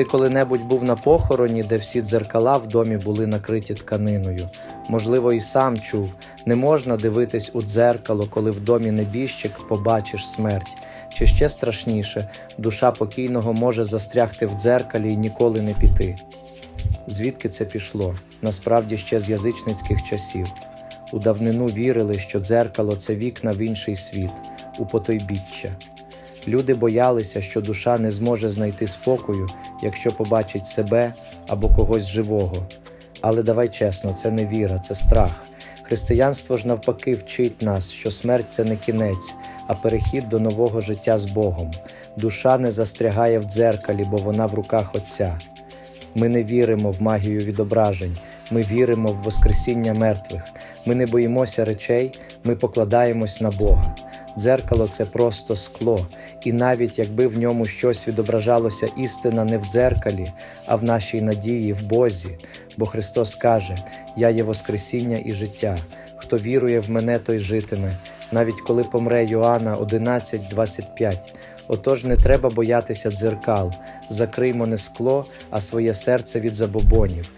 Ти коли-небудь був на похороні, де всі дзеркала в домі були накриті тканиною. Можливо, і сам чув, не можна дивитись у дзеркало, коли в домі небіжчик побачиш смерть. Чи ще страшніше, душа покійного може застрягти в дзеркалі і ніколи не піти. Звідки це пішло? Насправді ще з язичницьких часів. У давнину вірили, що дзеркало це вікна в інший світ, у потойбіччя. Люди боялися, що душа не зможе знайти спокою, якщо побачить себе або когось живого. Але давай чесно, це не віра, це страх. Християнство ж навпаки вчить нас, що смерть це не кінець, а перехід до нового життя з Богом. Душа не застрягає в дзеркалі, бо вона в руках Отця. Ми не віримо в магію відображень, ми віримо в Воскресіння мертвих. Ми не боїмося речей, ми покладаємось на Бога. Дзеркало це просто скло, і навіть якби в ньому щось відображалося, істина не в дзеркалі, а в нашій надії, в Бозі. Бо Христос каже: Я є Воскресіння і життя. Хто вірує в мене, той житиме, навіть коли помре Йоанна 11.25. Отож не треба боятися дзеркал, закриймо не скло, а своє серце від забобонів.